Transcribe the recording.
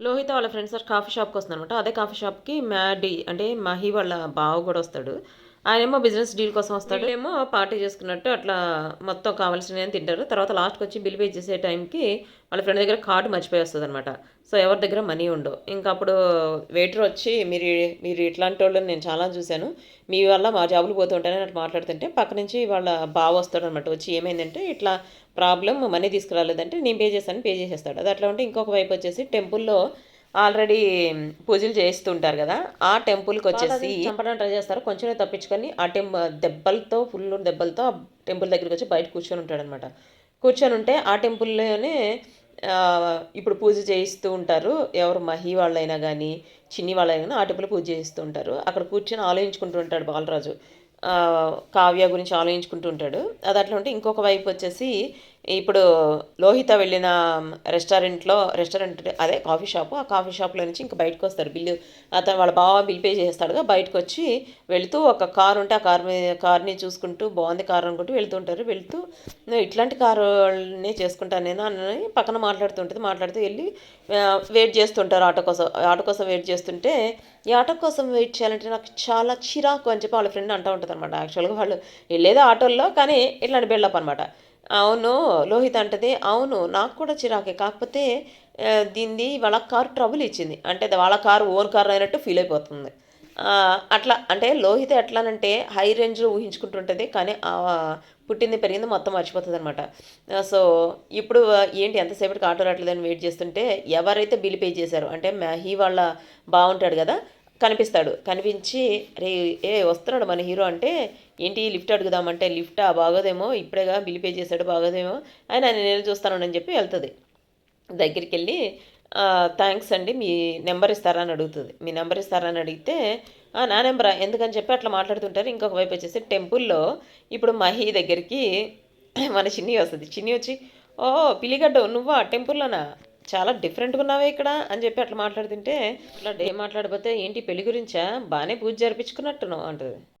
లోహిత వాళ్ళ friends coffee షాప్కి వస్తుందన్నమాట అదే కాఫీ షాప్కి మ్యాడీ అంటే మహి వాళ్ళ బావ కూడా వస్తాడు. ఆయనేమో బిజినెస్ డీల్ కోసం వస్తాడు. ఏమో పార్టీ చేసుకున్నట్టు అట్లా మొత్తం కావాల్సినవి తింటారు. తర్వాత లాస్ట్కి వచ్చి బిల్ పే చేసే టైంకి వాళ్ళ ఫ్రెండ్ దగ్గర కార్డు మర్చిపోయి వస్తుంది అనమాట సో ఎవరి దగ్గర మనీ ఉండవు ఇంకా అప్పుడు వెయిటర్ వచ్చి మీరు మీరు ఇట్లాంటి వాళ్ళని నేను చాలా చూశాను. మీ వల్ల మా జాబులు పోతూ ఉంటానని అట్లా మాట్లాడుతుంటే పక్క నుంచి వాళ్ళ బావ వస్తాడు అనమాట వచ్చి ఏమైందంటే ఇట్లా ప్రాబ్లం మనీ తీసుకురాలేదంటే నేను పే చేస్తాను పే చేసేస్తాడు. అది అట్లా ఉంటే ఇంకొక వైపు వచ్చేసి టెంపుల్లో ఆల్రెడీ పూజలు చేస్తుంటారు కదా ఆ టెంపుల్కి వచ్చేసి చంపడానికి ట్రై చేస్తారు. కొంచెమే తప్పించుకొని ఆ టెంప్ దెబ్బలతో ఫుల్ దెబ్బలతో ఆ టెంపుల్ దగ్గరికి వచ్చి బయట కూర్చొని ఉంటాడు అనమాట కూర్చొని ఉంటే ఆ టెంపుల్లోనే ఇప్పుడు పూజ చేయిస్తూ ఉంటారు. ఎవరు మహి వాళ్ళైనా కానీ చిన్ని వాళ్ళైనా కానీ ఆ టెంపుల్ పూజ చేయిస్తూ ఉంటారు. అక్కడ కూర్చొని ఆలోచించుకుంటూ ఉంటాడు బాలరాజు. కావ్య గురించి ఆలోచించుకుంటూ ఉంటాడు. అది అట్లా ఉంటే ఇంకొక వైపు వచ్చేసి ఇప్పుడు లోహిత వెళ్ళిన రెస్టారెంట్లో రెస్టారెంట్ అదే కాఫీ షాపు. ఆ కాఫీ షాప్లో నుంచి ఇంకా బయటకు వస్తారు. బిల్లు అతను వాళ్ళ బావ బిల్ పే చేస్తాడుగా బయటకు వచ్చి వెళుతూ ఒక కార్ ఉంటే ఆ కార్ మీద కార్ని చూసుకుంటూ బాగుంది కార్ అనుకుంటూ వెళ్తుంటారు వెళ్తూ "నేను ఇట్లాంటి కారునే చేసుకుంటాను నేను అని పక్కన మాట్లాడుతుంటుంది మాట్లాడుతూ వెళ్ళి వెయిట్ చేస్తుంటారు ఆటో కోసం. ఆటో కోసం వెయిట్ చేస్తుంటే ఈ ఆటో కోసం వెయిట్ చేయాలంటే నాకు చాలా చిరాకు అని చెప్పి వాళ్ళ ఫ్రెండ్ అంటూ ఉంటుంది అనమాట యాక్చువల్గా వాళ్ళు వెళ్ళేదో ఆటోల్లో కానీ ఇట్లాంటి బిల్డప్ అనమాట అవును లోహిత్ అంటది అవును నాకు కూడా చిరాకే. కాకపోతే దీన్ని వాళ్ళ కారు ట్రబుల్ ఇచ్చింది. అంటే వాళ్ళ కారు ఓన్ కారు అయినట్టు ఫీల్ అయిపోతుంది. అట్లా అంటే లోహిత ఎట్లానంటే హై రేంజ్లో ఊహించుకుంటుంటుంది కానీ పుట్టింది పెరిగింది మొత్తం మర్చిపోతుంది అనమాట సో ఇప్పుడు ఏంటి ఎంతసేపటికి ఆటో రావట్లేదని వెయిట్ చేస్తుంటే ఎవరైతే బిల్ పే చేశారు అంటే మహి వాళ్ళ బాగుంటాడు కదా కనిపిస్తాడు. కనిపించి రే ఏ వస్తున్నాడు మన హీరో అంటే ఏంటి లిఫ్ట్ అడుగుదామంటే లిఫ్ట్ బాగోదేమో ఇప్పుడేగా బిల్ పే చేశాడు బాగోదేమో ఆయన నేను చూస్తాను అని చెప్పి వెళ్తుంది. దగ్గరికి వెళ్ళి థ్యాంక్స్ అండి. మీ నెంబర్ ఇస్తారా అని అడుగుతుంది. మీ నెంబర్ ఇస్తారా అని అడిగితే నా నెంబరా? ఎందుకని చెప్పి అట్లా మాట్లాడుతుంటారు. ఇంకొక వైపు వచ్చేసి టెంపుల్లో ఇప్పుడు మహి దగ్గరికి మన చిన్ని వస్తుంది. చిన్ని వచ్చి ఓ పిలిగడ్డు నువ్వా? టెంపుల్లోనా? చాలా డిఫరెంట్గా ఉన్నావే ఇక్కడ అని చెప్పి అట్లా మాట్లాడుతుంటే అట్లా డే మాట్లాడిపోతే ఏంటి పెళ్ళి గురించా? బాగానే పూజ జరిపించుకున్నట్టును అంటుంది.